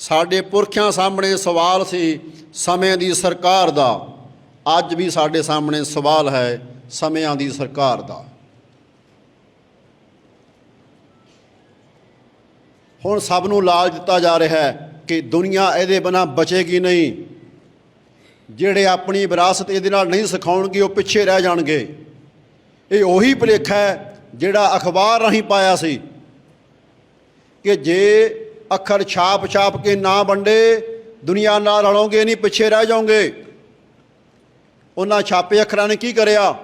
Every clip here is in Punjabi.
ਸਾਡੇ ਪੁਰਖਿਆਂ ਸਾਹਮਣੇ ਸਵਾਲ ਸੀ ਸਮੇਂ ਦੀ ਸਰਕਾਰ ਦਾ। ਅੱਜ ਵੀ ਸਾਡੇ ਸਾਹਮਣੇ ਸਵਾਲ ਹੈ ਸਮਿਆਂ ਦੀ ਸਰਕਾਰ ਦਾ। ਹੁਣ ਸਭ ਨੂੰ ਲਾਲ ਦਿੱਤਾ ਜਾ ਰਿਹਾ ਹੈ ਕਿ ਦੁਨੀਆ ਇਹਦੇ ਬਿਨਾ ਬਚੇਗੀ ਨਹੀਂ। ਜਿਹੜੇ ਆਪਣੀ ਵਿਰਾਸਤ ਇਹਦੇ ਨਾਲ ਨਹੀਂ ਸਿਖਾਉਣਗੇ, ਉਹ ਪਿੱਛੇ ਰਹਿ ਜਾਣਗੇ। ਇਹ ਉਹੀ ਭੁਲੇਖਾ ਹੈ ਜਿਹੜਾ ਅਖਬਾਰ ਰਾਹੀਂ ਪਾਇਆ ਸੀ ਕਿ ਜੇ ਅੱਖਰ ਛਾਪ ਛਾਪ ਕੇ ਨਾ ਵੰਡੇ, ਦੁਨੀਆ ਨਾਲ ਰਲੋਗੇ ਨਹੀਂ, ਪਿੱਛੇ ਰਹਿ ਜਾਓਗੇ। ਉਹਨਾਂ ਛਾਪੇ ਅੱਖਰਾਂ ਨੇ ਕੀ ਕਰਿਆ?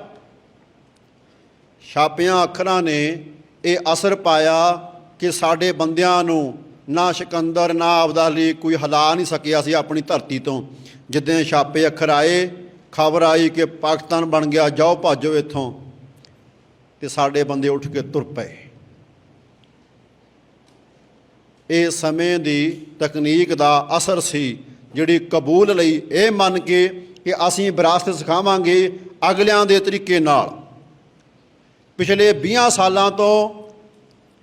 ਛਾਪਿਆਂ ਅੱਖਰਾਂ ਨੇ ਇਹ ਅਸਰ ਪਾਇਆ ਕਿ ਸਾਡੇ ਬੰਦਿਆਂ ਨੂੰ ਨਾ ਸਕੰਦਰ, ਨਾ ਅਬਦਾਲੀ ਕੋਈ ਹਿਲਾ ਨਹੀਂ ਸਕਿਆ ਸੀ ਆਪਣੀ ਧਰਤੀ ਤੋਂ। ਜਿੱਦਾਂ ਛਾਪੇ ਅੱਖਰ ਆਏ, ਖਬਰ ਆਈ ਕਿ ਪਾਕਿਸਤਾਨ ਬਣ ਗਿਆ, ਜਾਓ ਭਾਜੋ ਇੱਥੋਂ। ਤੇ ਸਾਡੇ ਬੰਦੇ ਉੱਠ ਕੇ ਤੁਰ ਪਏ। ਇਹ ਸਮੇਂ ਦੀ ਤਕਨੀਕ ਦਾ ਅਸਰ ਸੀ, ਜਿਹੜੀ ਕਬੂਲ ਲਈ ਇਹ ਮੰਨ ਕੇ ਕਿ ਅਸੀਂ ਵਿਰਾਸਤ ਸਿਖਾਵਾਂਗੇ ਅਗਲਿਆਂ ਦੇ ਤਰੀਕੇ ਨਾਲ। ਪਿਛਲੇ 20 ਸਾਲਾਂ ਤੋਂ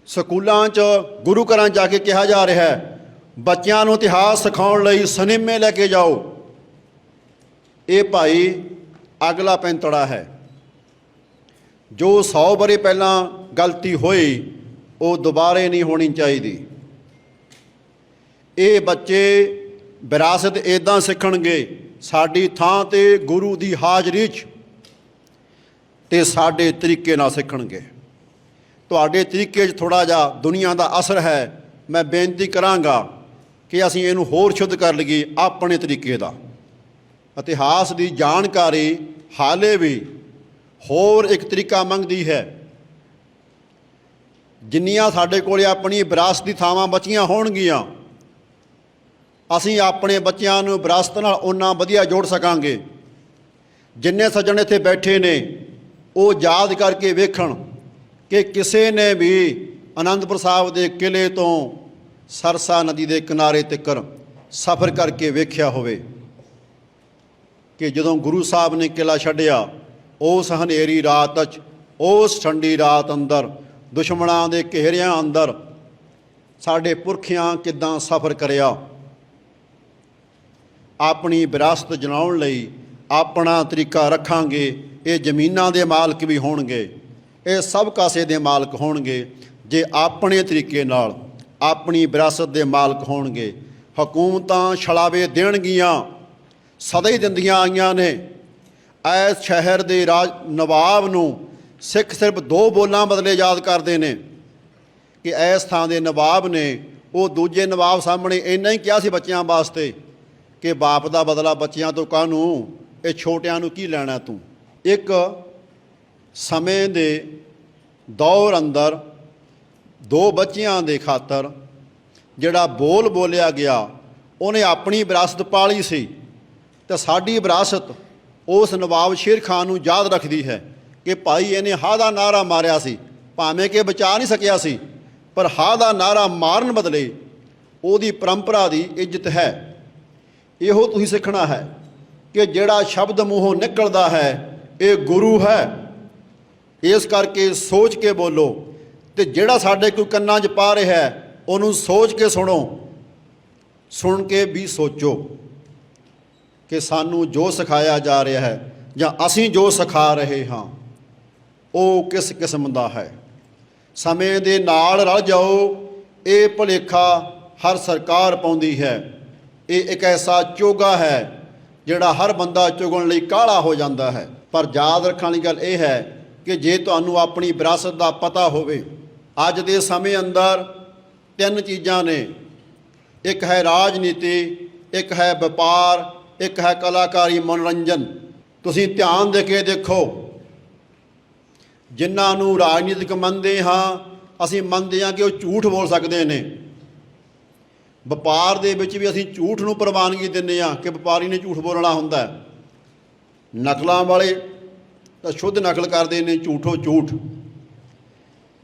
ਸਕੂਲਾਂ 'ਚ, ਗੁਰੂ ਘਰਾਂ 'ਚ ਜਾ ਕੇ ਕਿਹਾ ਜਾ ਰਿਹਾ ਹੈ, ਬੱਚਿਆਂ ਨੂੰ ਇਤਿਹਾਸ ਸਿਖਾਉਣ ਲਈ ਸਿਨੇਮੇ ਲੈ ਕੇ ਜਾਓ। ਇਹ ਭਾਈ ਅਗਲਾ ਪੈਂਤੜਾ ਹੈ। ਜੋ 100 ਬਰੇ ਪਹਿਲਾਂ ਗਲਤੀ ਹੋਈ, ਉਹ ਦੁਬਾਰੇ ਨਹੀਂ ਹੋਣੀ ਚਾਹੀਦੀ। ਇਹ ਬੱਚੇ ਵਿਰਾਸਤ ਇਦਾਂ ਸਿੱਖਣਗੇ, ਸਾਡੀ ਥਾਂ ਤੇ ਗੁਰੂ ਦੀ ਹਾਜ਼ਰੀ 'ਚ ਤੇ ਸਾਡੇ ਤਰੀਕੇ ਨਾਲ ਸਿੱਖਣਗੇ। ਤੁਹਾਡੇ ਤਰੀਕੇ 'ਚ ਥੋੜਾ ਜਿਹਾ ਦੁਨੀਆ ਦਾ ਅਸਰ ਹੈ, ਮੈਂ ਬੇਨਤੀ ਕਰਾਂਗਾ ਕਿ ਅਸੀਂ ਇਹਨੂੰ ਹੋਰ ਸ਼ੁੱਧ ਕਰ ਲਈਏ ਆਪਣੇ ਤਰੀਕੇ ਦਾ। ਇਤਿਹਾਸ ਦੀ ਜਾਣਕਾਰੀ ਹਾਲੇ ਵੀ ਹੋਰ ਇੱਕ ਤਰੀਕਾ ਮੰਗਦੀ ਹੈ। ਜਿੰਨੀਆਂ ਸਾਡੇ ਕੋਲੇ ਆਪਣੀ ਵਿਰਾਸਤ ਦੀ ਥਾਵਾਂ ਬਚੀਆਂ ਹੋਣਗੀਆਂ ਅਸੀਂ ਆਪਣੇ ਬੱਚਿਆਂ ਨੂੰ ਵਿਰਾਸਤ ਨਾਲ ਉਹਨਾਂ ਵਧੀਆ ਜੋੜ ਸਕਾਂਗੇ। ਜਿੰਨੇ ਸੱਜਣ ਇੱਥੇ ਬੈਠੇ ਨੇ, ਉਹ ਯਾਦ ਕਰਕੇ ਵੇਖਣ ਕਿ ਕਿਸੇ ਨੇ ਵੀ ਆਨੰਦਪੁਰ ਸਾਹਿਬ ਦੇ ਕਿਲੇ ਤੋਂ ਸਰਸਾ ਨਦੀ ਦੇ ਕਿਨਾਰੇ ਤੱਕਰ ਸਫ਼ਰ ਕਰਕੇ ਵੇਖਿਆ ਹੋਵੇ ਕਿ ਜਦੋਂ ਗੁਰੂ ਸਾਹਿਬ ਨੇ ਕਿਲਾ ਛੱਡਿਆ, ਉਸ ਹਨੇਰੀ ਰਾਤ 'ਚ, ਉਸ ਠੰਡੀ ਰਾਤ ਅੰਦਰ, ਦੁਸ਼ਮਣਾਂ ਦੇ ਘੇਰਿਆਂ ਅੰਦਰ, ਸਾਡੇ ਪੁਰਖਿਆਂ ਕਿਦਾਂ ਸਫ਼ਰ ਕਰਿਆ। ਆਪਣੀ ਵਿਰਾਸਤ ਜਨਾਉਣ ਲਈ ਆਪਣਾ ਤਰੀਕਾ ਰੱਖਾਂਗੇ। ਇਹ ਜ਼ਮੀਨਾਂ ਦੇ ਮਾਲਕ ਵੀ ਹੋਣਗੇ। ਇਹ ਸਭ ਕਾਸੇ ਦੇ ਮਾਲਕ ਹੋਣਗੇ। ਜੇ ਆਪਣੇ ਤਰੀਕੇ ਨਾਲ ਆਪਣੀ ਵਿਰਾਸਤ ਦੇ ਮਾਲਕ ਹੋਣਗੇ। ਹਕੂਮਤਾਂ ਛਲਾਵੇ ਦੇਣਗੀਆਂ। ਸਦਾ ਹੀ ਦਿੰਦੀਆਂ ਆਈਆਂ ਨੇ। ਐਸ ਸ਼ਹਿਰ ਦੇ ਰਾਜ ਨਵਾਬ ਨੂੰ ਸਿੱਖ ਸਿਰਫ ਦੋ ਬੋਲਾਂ ਬਦਲੇ ਯਾਦ ਕਰਦੇ ਨੇ। ਕਿ ਐਸ ਥਾਂ ਦੇ ਨਵਾਬ ਨੇ, ਉਹ ਦੂਜੇ ਨਵਾਬ ਸਾਹਮਣੇ ਇੰਨਾ ਹੀ ਕਿਹਾ ਸੀ ਬੱਚਿਆਂ ਵਾਸਤੇ। ਕਿ ਬਾਪ ਦਾ ਬਦਲਾ ਬੱਚਿਆਂ ਤੋਂ ਕਾਹਨੂੰ? ਇਹ ਛੋਟਿਆਂ ਨੂੰ ਕੀ ਲੈਣਾ ਤੂੰ? ਇੱਕ ਸਮੇਂ ਦੇ ਦੌਰ ਅੰਦਰ ਦੋ ਬੱਚਿਆਂ ਦੇ ਖਾਤਰ ਜਿਹੜਾ ਬੋਲ ਬੋਲਿਆ ਗਿਆ, ਉਹਨੇ ਆਪਣੀ ਵਿਰਾਸਤ ਪਾਲੀ ਸੀ ਤੇ ਸਾਡੀ ਵਿਰਾਸਤ ਉਸ ਨਵਾਬ ਸ਼ੇਰ ਖਾਨ ਨੂੰ ਯਾਦ ਰੱਖਦੀ ਹੈ ਕਿ ਭਾਈ ਇਹਨੇ ਹਾ ਦਾ ਨਾਰਾ ਮਾਰਿਆ ਸੀ। ਭਾਵੇਂ ਕਿ ਬਚਾ ਨਹੀਂ ਸਕਿਆ ਸੀ, ਪਰ ਹਾ ਦਾ ਨਾਰਾ ਮਾਰਨ ਬਦਲੇ ਉਹਦੀ ਪਰੰਪਰਾ ਦੀ ਇੱਜ਼ਤ ਹੈ। ਇਹੋ ਤੁਸੀਂ ਸਿੱਖਣਾ ਹੈ ਕਿ ਜਿਹੜਾ ਸ਼ਬਦ ਮੂੰਹੋਂ ਨਿਕਲਦਾ ਹੈ, ਇਹ ਗੁਰੂ ਹੈ। ਇਸ ਕਰਕੇ ਸੋਚ ਕੇ ਬੋਲੋ ਤੇ ਜਿਹੜਾ ਸਾਡੇ ਕੋਈ ਕੰਨਾਂ 'ਚ ਪਾ ਰਿਹਾ ਹੈ, ਉਹਨੂੰ ਸੋਚ ਕੇ ਸੁਣੋ। ਸੁਣ ਕੇ ਵੀ ਸੋਚੋ ਕਿ ਸਾਨੂੰ ਜੋ ਸਿਖਾਇਆ ਜਾ ਰਿਹਾ ਹੈ ਜਾਂ ਅਸੀਂ ਜੋ ਸਿਖਾ ਰਹੇ ਹਾਂ, ਉਹ ਕਿਸ ਕਿਸਮ ਦਾ ਹੈ। ਸਮੇਂ ਦੇ ਨਾਲ ਰਲ ਜਾਓ, ਇਹ ਭੁਲੇਖਾ ਹਰ ਸਰਕਾਰ ਪਾਉਂਦੀ ਹੈ। ਇਹ ਇੱਕ ਐਸਾ ਚੋਗਾ ਹੈ ਜਿਹੜਾ ਹਰ ਬੰਦਾ ਚੁਗਣ ਲਈ ਕਾਲਾ ਹੋ ਜਾਂਦਾ ਹੈ। ਪਰ ਯਾਦ ਰੱਖਣ ਵਾਲੀ ਗੱਲ ਇਹ ਹੈ ਕਿ ਜੇ ਤੁਹਾਨੂੰ ਆਪਣੀ ਵਿਰਾਸਤ ਦਾ ਪਤਾ ਹੋਵੇ, ਅੱਜ ਦੇ ਸਮੇਂ ਅੰਦਰ ਤਿੰਨ ਚੀਜ਼ਾਂ ਨੇ। ਇੱਕ ਹੈ ਰਾਜਨੀਤੀ, ਇੱਕ ਹੈ ਵਪਾਰ, ਇੱਕ ਹੈ ਕਲਾਕਾਰੀ ਮਨੋਰੰਜਨ। ਤੁਸੀਂ ਧਿਆਨ ਦੇ ਕੇ ਦੇਖੋ, ਜਿਨ੍ਹਾਂ ਨੂੰ ਰਾਜਨੀਤਿਕ ਮੰਨਦੇ ਹਾਂ, ਅਸੀਂ ਮੰਨਦੇ ਹਾਂ ਕਿ ਉਹ ਝੂਠ ਬੋਲ ਸਕਦੇ ਨੇ। ਵਪਾਰ ਦੇ ਵਿੱਚ ਵੀ ਅਸੀਂ ਝੂਠ ਨੂੰ ਪ੍ਰਵਾਨਗੀ ਦਿੰਦੇ ਹਾਂ ਕਿ ਵਪਾਰੀ ਨੇ ਝੂਠ ਬੋਲਣਾ ਹੁੰਦਾ ਨਕਲਾਂ ਵਾਲੇ ਤਾਂ ਸ਼ੁੱਧ ਨਕਲ ਕਰਦੇ ਨੇ, ਝੂਠੋ ਝੂਠ।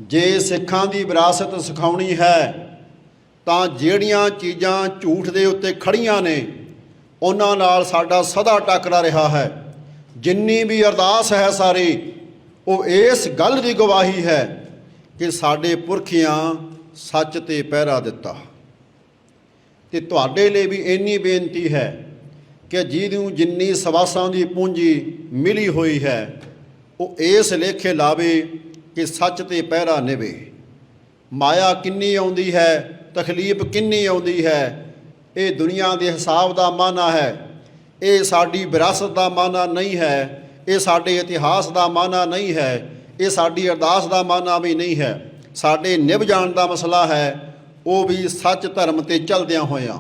ਜੇ ਸਿੱਖਾਂ ਦੀ ਵਿਰਾਸਤ ਸਿਖਾਉਣੀ ਹੈ, ਤਾਂ ਜਿਹੜੀਆਂ ਚੀਜ਼ਾਂ ਝੂਠ ਦੇ ਉੱਤੇ ਖੜੀਆਂ ਨੇ, ਉਹਨਾਂ ਨਾਲ ਸਾਡਾ ਸਦਾ ਟੱਕਰਾ ਰਿਹਾ ਹੈ। ਜਿੰਨੀ ਵੀ ਅਰਦਾਸ ਹੈ ਸਾਰੀ, ਉਹ ਇਸ ਗੱਲ ਦੀ ਗਵਾਹੀ ਹੈ ਕਿ ਸਾਡੇ ਪੁਰਖਿਆਂ ਸੱਚ ਤੇ ਪਹਿਰਾ ਦਿੱਤਾ। ਤੇ ਤੁਹਾਡੇ ਲਈ ਵੀ ਇੰਨੀ ਬੇਨਤੀ ਹੈ ਕਿ ਜਿਹਨੂੰ ਜਿੰਨੀ ਸਵਾਸਾਂ ਦੀ ਪੂੰਜੀ ਮਿਲੀ ਹੋਈ ਹੈ, ਉਹ ਇਸ ਲੇਖੇ ਲਾਵੇ ਕਿ ਸੱਚ ਤੇ ਪਹਿਰਾ ਨਿਵੇ। ਮਾਇਆ ਕਿੰਨੀ ਆਉਂਦੀ ਹੈ, ਤਕਲੀਫ ਕਿੰਨੀ ਆਉਂਦੀ ਹੈ, ਇਹ ਦੁਨੀਆ ਦੇ ਹਿਸਾਬ ਦਾ ਮਾਨਾ ਹੈ, ਇਹ ਸਾਡੀ ਵਿਰਾਸਤ ਦਾ ਮਾਨਾ ਨਹੀਂ ਹੈ, ਇਹ ਸਾਡੇ ਇਤਿਹਾਸ ਦਾ ਮਾਨਾ ਨਹੀਂ ਹੈ, ਇਹ ਸਾਡੀ ਅਰਦਾਸ ਦਾ ਮਾਨਾ ਵੀ ਨਹੀਂ ਹੈ। ਸਾਡੇ ਨਿਭ ਜਾਣ ਦਾ ਮਸਲਾ ਹੈ ਉਹ ਵੀ ਸੱਚ ਧਰਮ ਤੇ ਚੱਲਦਿਆਂ ਹੋਇਆਂ।